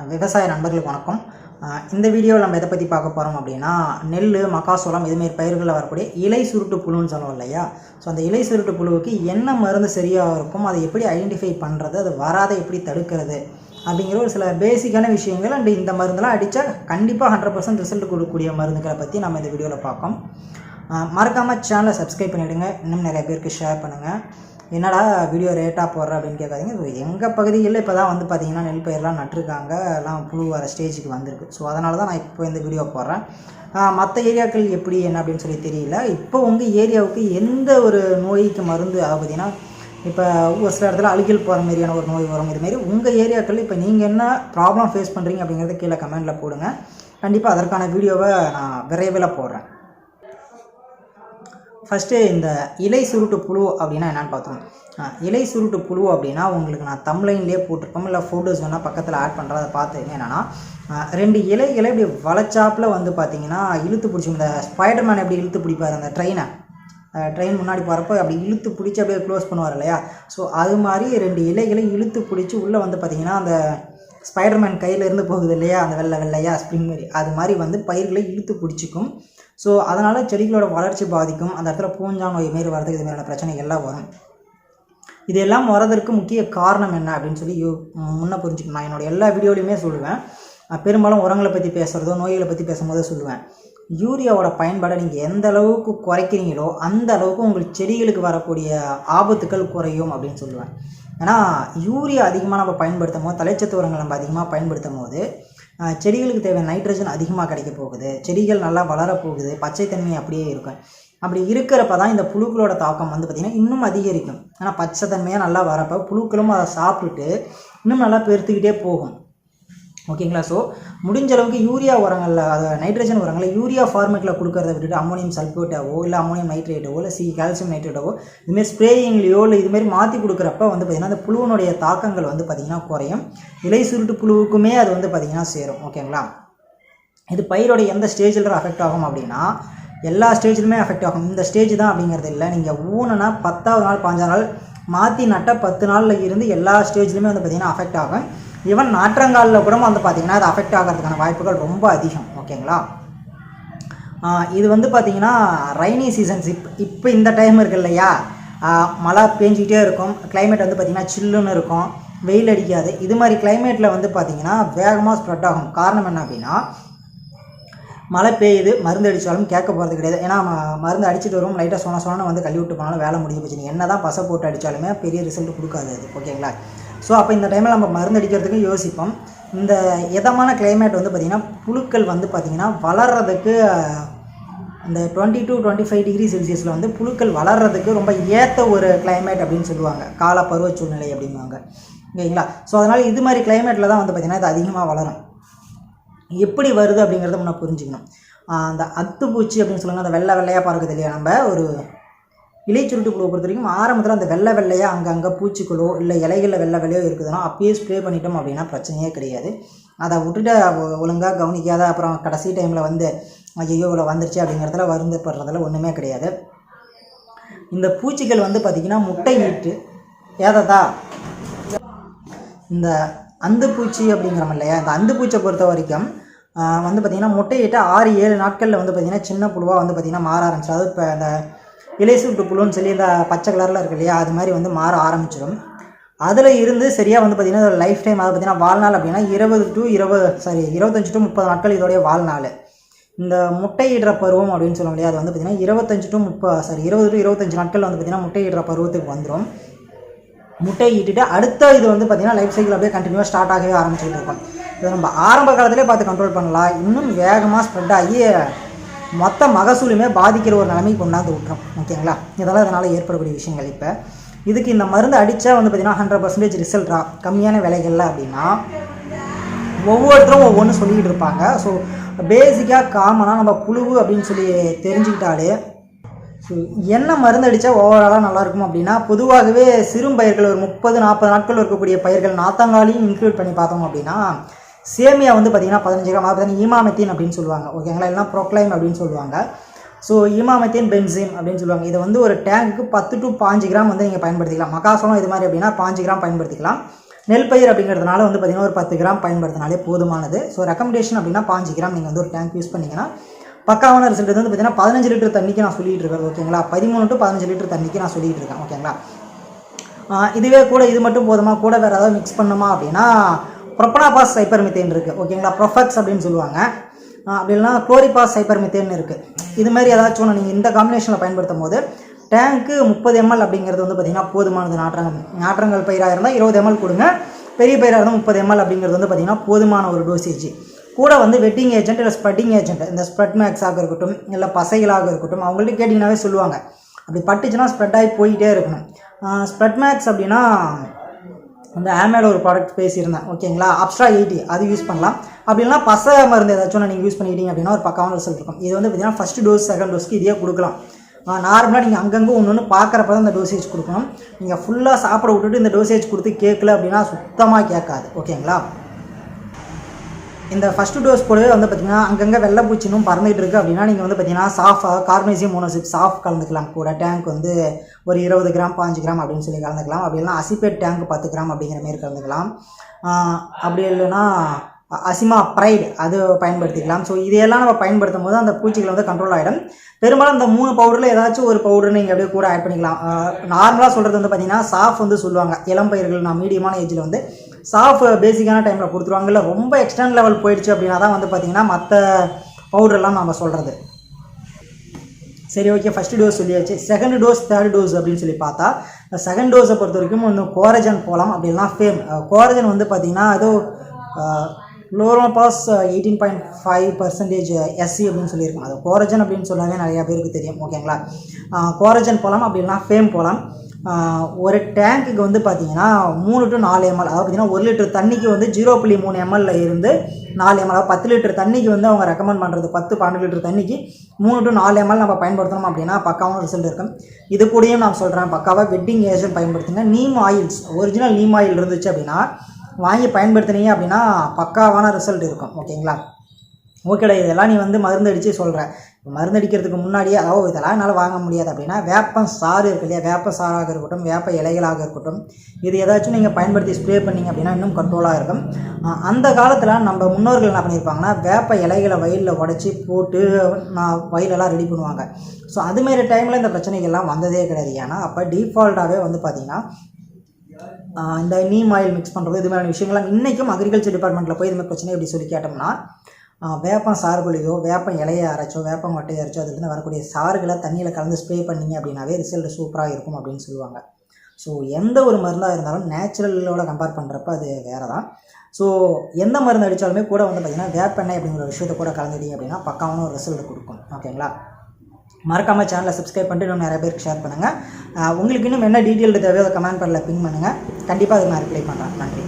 விவசாய நண்பர்களுக்கு வணக்கம். இந்த வீடியோவில் நம்ம எதை பற்றி பார்க்க போகிறோம் அப்படின்னா நெல் மக்காசோளம் இதுமாரி பயிர்களில் வரக்கூடிய இலை சுருட்டு புழுன்னு சொல்லுவோம் இல்லையா? ஸோ அந்த இலை சுருட்டு புழுவுக்கு என்ன மருந்து சரியாக இருக்கும் அதை எப்படி ஐடென்டிஃபை பண்ணுறது அது வராத எப்படி தடுக்கிறது அப்படிங்கிற ஒரு சில பேசிக்கான விஷயங்கள் அண்ட் இந்த மருந்தெல்லாம் அடித்தா கண்டிப்பாக ஹண்ட்ரட் பர்சன்ட் ரிசல்ட் கொடுக்கக்கூடிய மருந்துகளை பற்றி நம்ம இந்த வீடியோவில் பார்க்கோம். மறக்காமல் சேனலை சப்ஸ்கிரைப் பண்ணிவிடுங்க இன்னும் நிறைய பேருக்கு ஷேர் பண்ணுங்கள் என்னடா வீடியோ ரேட்டாக போடுற அப்படின்னு கேட்காதீங்க. ஸோ எங்கள் பகுதிகளில் இப்போ தான் வந்து பார்த்தீங்கன்னா நெல் பயிரெலாம் நட்டிருக்காங்க. எல்லாம் புழு வர ஸ்டேஜுக்கு வந்திருக்கு. ஸோ அதனால தான் நான் இப்போ இந்த வீடியோ போடுறேன். மற்ற ஏரியாக்கள் எப்படி என்ன அப்படின்னு சொல்லி தெரியல. இப்போ உங்கள் ஏரியாவுக்கு எந்த ஒரு நோய்க்கு மருந்து அதை பார்த்தீங்கன்னா இப்போ ஒரு சில இடத்துல அழுகில் போகிற மாதிரியான ஒரு நோய் வரும். இதுமாரி உங்கள் ஏரியாக்களில் இப்போ நீங்கள் என்ன ப்ராப்ளம் ஃபேஸ் பண்ணுறீங்க அப்படிங்கிறத கீழே கமெண்ட்டில் போடுங்க. கண்டிப்பாக அதற்கான வீடியோவை நான் விரைவில் போடுறேன். ஃபஸ்ட்டு இந்த இலை சுருட்டு புழு அப்படின்னா என்னென்னு பார்த்தோம் இலை சுருட்டு புழு அப்படின்னா உங்களுக்கு நான் தம்லைன்லேயே போட்டிருப்போம். இல்லை ஃபோட்டோஸ் வேணால் பக்கத்தில் ஆட் பண்ணுறத அதை பார்த்துங்க என்னென்னா ரெண்டு இலைகளை இப்படி வளைச்சாப்பில் வந்து பார்த்தீங்கன்னா இழுத்து பிடிச்சி இந்த ஸ்பைடர்மேன் எப்படி இழுத்து பிடிப்பார்? அந்த ட்ரெயினை ட்ரெயின் முன்னாடி போகிறப்போ அப்படி இழுத்து பிடிச்சி அப்படியே க்ளோஸ் பண்ணுவார் இல்லையா? ஸோ அது மாதிரி ரெண்டு இலைகளை இழுத்து பிடிச்சி உள்ளே வந்து பார்த்திங்கன்னா அந்த ஸ்பைடர்மேன் கையிலேருந்து போகுது இல்லையா? அந்த வெள்ளை வெள்ளையா ஸ்ப்ரிங் மாதிரி. அது மாதிரி வந்து பயிர்களை இழுத்து பிடிச்சிக்கும். ஸோ அதனால் செடிகளோட வளர்ச்சி பாதிக்கும். அந்த இடத்துல பூஞ்சான் நோய் மாரி வரதுக்கு இது மாதிரியான பிரச்சனை எல்லாம் வரும். இது எல்லாம் வரதற்கு முக்கிய காரணம் என்ன அப்படின்னு சொல்லி யோ முன்னே புரிஞ்சுக்கணும். நான் என்னோட எல்லா வீடியோலையுமே சொல்லுவேன். நான் பெரும்பாலும் உரங்களை பற்றி பேசுகிறதோ நோய்களை பற்றி பேசும்போதோ சொல்லுவேன். யூரியாவோட பயன்பாடை நீங்கள் எந்த அளவுக்கு குறைக்கிறீங்களோ அந்த அளவுக்கு உங்களுக்கு செடிகளுக்கு வரக்கூடிய ஆபத்துக்கள் குறையும் அப்படின்னு சொல்லுவேன். ஏன்னா யூரியா அதிகமாக நம்ம பயன்படுத்தும் போது தலைச்சத்து உரங்கள் நம்ம அதிகமாக பயன்படுத்தும் போது செடிகளுக்கு தேவையான நைட்ரஜன் அதிகமாக கிடைக்க போகுது. செடிகள் நல்லா வளரப் போகுது. பச்சைத்தன்மை அப்படியே இருக்கும். அப்படி இருக்கிறப்ப தான் இந்த புழுக்களோட தாக்கம் வந்து பார்த்திங்கன்னா இன்னும் அதிகரிக்கும். ஆனால் பச்சைத்தன்மையாக நல்லா வரப்போ புழுக்களும் அதை சாப்பிட்டுட்டு இன்னும் நல்லா பெருத்துக்கிட்டே போகும். ஓகேங்களா? ஸோ முடிஞ்ச அளவுக்கு யூரியா உரங்களில் அது நைட்ரஜன் உரங்களை யூரியா ஃபார்மேட்டில் கொடுக்கறத விட்டுட்டு அமோனியம் சல்ஃபேட்டாவோ இல்லை அமோனியம் நைட்ரேட்டவோ இல்லை சி கால்சியம் நைட்ரேட்டவோ இதுமாரி ஸ்ப்ரேயிங்லையோ இல்லை இதுமாரி மாற்றி கொடுக்குறப்ப வந்து பார்த்திங்கன்னா அந்த புழுவினுடைய தாக்கங்கள் வந்து பார்த்திங்கன்னா குறையும். இலை சுருட்டு புழுவுக்குமே அது வந்து பார்த்திங்கன்னா சேரும். ஓகேங்களா? இது பயிரோட எந்த ஸ்டேஜில் அஃபெக்ட் ஆகும் அப்படின்னா எல்லா ஸ்டேஜிலுமே அஃபெக்ட் ஆகும். இந்த ஸ்டேஜ் தான் அப்படிங்கிறது இல்லை. நீங்கள் ஊனுனா பத்தாவது நாள் பாஞ்சாவது நாள் மாற்றி நட்ட பத்து நாளில் இருந்து எல்லா ஸ்டேஜ்லையுமே வந்து பார்த்திங்கன்னா அஃபெக்ட் ஆகும். ஈவன் நாற்றங்காலில் கூட வந்து பார்த்திங்கன்னா அது அஃபெக்ட் ஆகிறதுக்கான வாய்ப்புகள் ரொம்ப அதிகம். ஓகேங்களா? இது வந்து பார்த்திங்கன்னா ரைனி சீசன்ஸ் இப் இப்போ இந்த டைம் இருக்கு இல்லையா? மழை பேஞ்சிக்கிட்டே இருக்கும். கிளைமேட் வந்து பார்த்திங்கன்னா சில்லுன்னு இருக்கும். வெயில் அடிக்காது. இது மாதிரி கிளைமேட்டில் வந்து பார்த்திங்கன்னா வேகமாக ஸ்ப்ரெட் ஆகும். காரணம் என்ன அப்படின்னா மழை பெய்யுது மருந்து அடித்தாலும் கேட்க போகிறது கிடையாது. ஏன்னா மருந்து அடிச்சுட்டு வரும் லைட்டாக சொன்ன சொன்ன வந்து கழுவி விட்டு போனாலும் வேலை முடிஞ்சு போச்சு. நீங்கள் என்ன தான் பசை போட்டு அடித்தாலுமே பெரிய ரிசல்ட் கொடுக்காது அது. ஓகேங்களா? ஸோ அப்போ இந்த டைமில் நம்ம மருந்து அடிக்கிறதுக்கு யோசிப்போம். இந்த இதமான கிளைமேட் வந்து பார்த்திங்கன்னா புழுக்கள் வந்து பார்த்திங்கன்னா வளர்கிறதுக்கு இந்த twenty to twenty five degree செல்சியஸில் வந்து புழுக்கள் வளர்கிறதுக்கு ரொம்ப ஏற்ற ஒரு கிளைமேட் அப்படின்னு சொல்லுவாங்க. கால பருவ சூழ்நிலை அப்படின்வாங்க ஓகேங்களா ஸோ அதனால் இது மாதிரி கிளைமேட்டில் தான் வந்து பார்த்திங்கன்னா இது அதிகமாக வளரும். எப்படி வருது அப்படிங்கிறத முன்னே புரிஞ்சுக்கணும். அந்த அத்துப்பூச்சி அப்படின்னு சொல்லுங்கள் அந்த வெள்ளை வெள்ளையாக பார்க்குது இல்லையா நம்ம? ஒரு இலைச்சுருட்டு புழுவை பொறுத்த வரைக்கும் ஆரம்பத்தில் அந்த வெள்ளை வெள்ளையாக அங்கங்கே பூச்சிக்களோ இல்லை இலைகளில் வெள்ளை வெள்ளையோ இருக்குதுன்னா அப்பயே ஸ்ப்ரே பண்ணிட்டோம் அப்படின்னா பிரச்சனையே கிடையாது. அதை விட்டுட்டு ஒழுங்காக கவனிக்காத அப்புறம் கடைசி டைமில் வந்து ஐயோ இவ்வளோ வந்துருச்சு அப்படிங்கிறதுல வருந்தப்படுறதுல ஒன்றுமே கிடையாது. இந்த பூச்சிகள் வந்து பார்த்திங்கன்னா முட்டை இட்டு ஏததா? இந்த அந்துப்பூச்சி அப்படிங்கிறோம் இல்லையா? இந்த பூச்சியை பொறுத்த வரைக்கும் வந்து பார்த்திங்கன்னா முட்டையிட்டு ஆறு ஏழு நாட்களில் வந்து பார்த்திங்கன்னா சின்ன புழுவாக வந்து பார்த்திங்கன்னா மாற ஆரம்பிச்சு அதாவது இப்போ அந்த இலைசூட்டு புழுன்னு சொல்லி இந்த பச்சை கலரில் இருக்கு இல்லையா அது மாதிரி வந்து மாற ஆரம்பிச்சிடும். அதில் இருந்து சரியாக வந்து பார்த்திங்கன்னா லைஃப் டைம் அதை பார்த்திங்கன்னா வாழ்நாள் அப்படின்னா இருபது டு இருபது சாரி இருபத்தஞ்சி டு முப்பது நாட்கள் இதோடைய வாழ்நாள். இந்த முட்டையிடுற பருவம் அப்படின்னு சொல்ல முடியாது அது வந்து பார்த்திங்கன்னா இருபத்தஞ்சி டு முப்பது சாரி இருபது டு இருபத்தஞ்சி நாட்கள் வந்து பார்த்திங்கன்னா முட்டையிடுற பருவத்துக்கு வந்துடும் முட்டை ஈட்டிட்டு அடுத்த இது வந்து பார்த்திங்கன்னா லைஃப் சைக்கிள் அப்படியே கண்டினியூவாக ஸ்டார்ட் ஆகவே ஆரம்பிச்சுட்டு இருக்கும். இதை நம்ம ஆரம்ப காலத்திலே பார்த்து கண்ட்ரோல் பண்ணலாம். இன்னும் வேகமாக ஸ்ப்ரெட் ஆகி மொத்த மகசூலுமே பாதிக்கிற ஒரு நிலைமைக்கு கொண்டாந்து விட்டுரும். ஓகேங்களா? இதெல்லாம் இதனால் ஏற்படக்கூடிய விஷயங்கள் இப்போ. இதுக்கு இந்த மருந்து அடித்தா வந்து பார்த்திங்கன்னா ஹண்ட்ரட் பர்சன்டேஜ் ரிசல்ட்டா கம்மியான விலைகளில் அப்படின்னா ஒவ்வொருத்தரும் ஒவ்வொன்று சொல்லிக்கிட்டு இருப்பாங்க. ஸோ பேசிக்காக காமனாக நம்ம புழுவு அப்படின்னு சொல்லி தெரிஞ்சுக்கிட்டாலே ஸோ என்ன மருந்து அடித்தா ஓவராலாக நல்லாயிருக்கும் அப்படின்னா பொதுவாகவே சிறும்பயிர்கள் ஒரு முப்பது நாற்பது நாட்கள் இருக்கக்கூடிய பயிர்கள் நாத்தங்காலையும் இன்க்ளூட் பண்ணி பார்த்தோம் அப்படின்னா சேமியா வந்து பார்த்திங்கன்னா பதினஞ்சு கிராம் அதாவது ஈமாமெத்தின் அப்படின்னு சொல்லுவாங்க. ஓகேங்களா இல்லைனா ப்ரோக்ளைம் அப்படின்னு சொல்லுவாங்க. ஸோ ஈமாமெத்தின் பென்சின் அப்படின்னு சொல்லுவாங்க. இதை வந்து ஒரு டேங்க்கு பத்து டு பாஞ்சு கிராம் வந்து நீங்கள் பயன்படுத்திக்கலாம். மக்காசோளம் இது மாதிரி அப்படின்னா பாஞ்சு கிராம் பயன்படுத்திக்கலாம். நெல் பயிர் அப்படிங்கிறதுனால வந்து பார்த்திங்கன்னா ஒரு பத்து கிராம் பயன்படுத்தினாலே போதுமானது. ஸோ ரெக்கமெண்டேஷன் அப்படின்னா பாஞ்சு கிராம் நீங்கள் வந்து ஒரு டேங்க் யூஸ் பண்ணிங்கன்னா பக்காவான ரிசல்ட் வந்து பார்த்தீங்கன்னா பதினஞ்சு லிட்டர் தண்ணிக்கு நான் சொல்லிட்டு இருக்கேன். ஓகேங்களா பதிமூணு டு பதினஞ்சு லிட்டர் தண்ணிக்கு நான் சொல்லிட்டு இருக்கேன். ஓகேங்களா இதுவே கூட இது மட்டும் போதுமா? கூட வேறு ஏதாவது மிக்ஸ் பண்ணுமா அப்படின்னா ப்ரொப்பனாபாஸ் சைப்பர்மித்தேன் இருக்குது ஓகேங்களா? ப்ரொஃபக்ஸ் அப்படின்னு சொல்லுவாங்க. அப்படி இல்லைனா குளோரிபாஸ் சைப்பர்மித்தேன் இருக்குது இது மாதிரி ஏதாச்சும் ஒன்று நீங்கள் இந்த காம்பினேஷனில் பயன்படுத்தும் போது டேங்க்கு முப்பது எம்எல் அப்படிங்கிறது வந்து பார்த்திங்கன்னா போதுமானது. நாற்றங்கள் நாற்றங்கள் பயிராக இருந்தால் இருபது எம்எல் கொடுங்க. பெரிய பயிராக இருந்தால் முப்பது எம்எல் அப்படிங்கிறது வந்து பார்த்திங்கன்னா போதுமான ஒரு டோசேஜ் கூட வந்து வெட்டிங் ஏஜென்ட் இல்லை ஸ்ப்ரெட்டிங் ஏஜென்ட் இந்த ஸ்ப்ரெட் மேக்ஸாக இருக்கட்டும் இல்லை பசைகளாக இருக்கட்டும் அவங்கள்ட்ட கேட்டிங்கனாவே சொல்லுவாங்க. அப்படி பட்டுச்சுன்னா ஸ்ப்ரெட் ஆகி போயிட்டே இருக்கணும். ஸ்ப்ரெட் மேக்ஸ் அப்படின்னா அந்த ஆமேட ஒரு ப்ராடக்ட் பேசியிருந்தேன். ஓகேங்களா அப்ஸ்ட்ரா எயிட்டி அது யூஸ் பண்ணலாம். அப்படி இல்லைனா பச மருந்து ஏதாச்சும் நீங்கள் யூஸ் பண்ணிக்கிட்டீங்க அப்படின்னா ஒரு பக்காவான ரிசல்ட் இருக்கும். இது வந்து பார்த்தீங்கன்னா ஃபஸ்ட் டோஸ் செகண்ட் டோஸ்க்கு இதே கொடுக்கலாம். நார்மலாக நீங்கள் அங்கங்கே ஒன்று ஒன்று பார்க்குறப்ப தான் இந்த டோசேஜ் கொடுக்கணும். நீங்கள் ஃபுல்லாக சாப்பிட விட்டுட்டு இந்த டோசேஜ் கொடுத்து கேட்கல அப்படின்னா சுத்தமாக கேட்காது. ஓகேங்களா இந்த ஃபஸ்ட்டு டோஸ் போலவே வந்து பார்த்தீங்கன்னா அங்கங்கே வெள்ளைப்பூச்சி இன்னும் பறந்துகிட்டு இருக்குது அப்படின்னா நீங்கள் வந்து பார்த்தீங்கன்னா சாஃபாக கார்மேசியம் மோனோசிப் சாஃப் கலந்துக்கலாம். கூட டேங்க் வந்து ஒரு இருபது கிராம் பாஞ்சு கிராம் அப்படின்னு சொல்லி கலந்துக்கலாம். அப்படி இல்லைனா அசிபேட் டேங்க் பத்து கிராம் அப்படிங்கிற மாதிரி கலந்துக்கலாம். அப்படி இல்லைன்னா அசிமா ப்ரைடு அது பயன்படுத்திக்கலாம். ஸோ இதையெல்லாம் நம்ம பயன்படுத்தும் போது அந்த பூச்சிகள் வந்து கண்ட்ரோல் ஆகிடும் பெரும்பாலும் இந்த மூணு பவுடரில் ஏதாச்சும் ஒரு பவுடர் நீங்கள் அப்படியே கூட ஆட் பண்ணிக்கலாம். நார்மலாக சொல்கிறது வந்து பார்த்தீங்கன்னா சாஃப் வந்து சொல்லுவாங்க. இளம் பயிர்கள் நான் மீடியமான ஏஜில் வந்து சாஃப் பேசிக்கான டைமில் கொடுத்துருவாங்க இல்லை ரொம்ப எக்ஸ்டர்ன் லெவல் போயிடுச்சு அப்படின்னா தான் வந்து பார்த்தீங்கன்னா மற்ற பவுடர்லாம் நம்ம சொல்கிறது சரி ஓகே ஃபஸ்ட்டு டோஸ் சொல்லியாச்சு. செகண்ட் டோஸ் தேர்ட் டோஸ் அப்படின்னு சொல்லி பார்த்தா செகண்ட் டோஸை பொறுத்த வரைக்கும் வந்து கோரஜன் போகலாம் அப்படின்னா ஃபேம் கோரஜன் வந்து பார்த்திங்கன்னா ஏதோ லோரோபாஸ் eighteen point five percentage SC அப்படின்னு சொல்லியிருக்கோம் அது கோரஜன் அப்படின்னு சொன்னாலே நிறையா பேருக்கு தெரியும் ஓகேங்களா கோரஜன் போகலாம் அப்படின்னா ஃபேம் போகலாம் ஒரு டேங்க்குக்கு வந்து பார்த்தீங்கன்னா மூணு டு நாலு எம்எல் அதாவது பார்த்தீங்கன்னா ஒரு லிட்டர் தண்ணிக்கு வந்து ஜீரோ புள்ளி மூணு எம்எல்ல இருந்து நாலு எம்எல் அதாவது பத்து லிட்டர் தண்ணிக்கு வந்து அவங்க ரெக்கமெண்ட் பண்ணுறது பத்து பன்னெண்டு லிட்டர் தண்ணிக்கு மூணு டு நாலு எம்எல் நம்ம பயன்படுத்தணும் அப்படின்னா பக்காவான ரிசல்ட் இருக்கும். இது கூடயும் நான் சொல்கிறேன் பக்காவாக வெட்டிங் ஏஜென்ட் பயன்படுத்துங்க. Neem oils original neem oil இருந்துச்சு அப்படின்னா வாங்கி பயன்படுத்துனீங்க அப்படின்னா பக்காவான ரிசல்ட் இருக்கும் ஓகேங்களா ஓகேடா இதெல்லாம் நீ வந்து மருந்து அடித்து சொல்கிற மருந்து அடிக்கிறதுக்கு முன்னாடியே அதாவது இதெல்லாம் என்னால் வாங்க முடியாது அப்படின்னா வேப்பம் சாறு இருக்கு இல்லையா? வேப்ப சாறாக இருக்கட்டும் வேப்ப இலைகளாக இருக்கட்டும். இது ஏதாச்சும் நீங்கள் பயன்படுத்தி ஸ்ப்ரே பண்ணீங்க அப்படின்னா இன்னும் கண்ட்ரோலாக இருக்கும். அந்த காலத்தில் நம்ம முன்னோர்கள் என்ன பண்ணியிருப்பாங்கன்னா வேப்ப இலைகளை வயலில் உடச்சி போட்டு நான் வயலெல்லாம் ரெடி பண்ணுவாங்க. ஸோ அதுமாரி டைமில் இந்த பிரச்சனைகள்லாம் வந்ததே கிடையாது. ஏன்னா அப்போ டிஃபால்ட்டாகவே வந்து பார்த்திங்கன்னா இந்த நீம் ஆயில் மிக்ஸ் பண்ணுறது இது மாதிரியான விஷயங்கள்லாம் இன்றைக்கும் அக்ரிகல்ச்சர் டிபார்ட்மெண்ட்டில் போய் இது மாதிரி பிரச்சனை எப்படி சொல்லி கேட்டோம்னா வேப்பம் சாறுகளையோ வேப்பம் இலையை அரைச்சோ வேப்பம் மட்டையை அரைச்சோ அதுலேருந்து வரக்கூடிய சாறுகளை தண்ணியில் கலந்து ஸ்ப்ரே பண்ணீங்க அப்படின்னாவே ரிசல்ட் சூப்பராக இருக்கும் அப்படின்னு சொல்லுவாங்க. ஸோ எந்த ஒரு மருந்தாக இருந்தாலும் நேச்சுரலோட கம்பேர் பண்ணுறப்ப அது வேறு தான் ஸோ எந்த மருந்து அடித்தாலுமே கூட வந்து பார்த்திங்கன்னா வேப்பெண்ணெய் அப்படிங்கிற ஒரு விஷயத்தை கூட கலந்துட்டீங்க அப்படின்னா பக்காவான ஒரு ரிசல்ட் கொடுக்கும். ஓகேங்களா மறக்காமல் சேனலை சப்ஸ்கிரைப் பண்ணிட்டு இன்னும் நிறைய பேருக்கு ஷேர் பண்ணுங்கள் உங்களுக்கு இன்னும் என்ன டீட்டெயில் தேவையோ அதை கமெண்ட் பண்ணல பின் பண்ணுங்கள் கண்டிப்பாக அதுக்கு நான் ரிப்ளை பண்ணுறேன் நன்றி.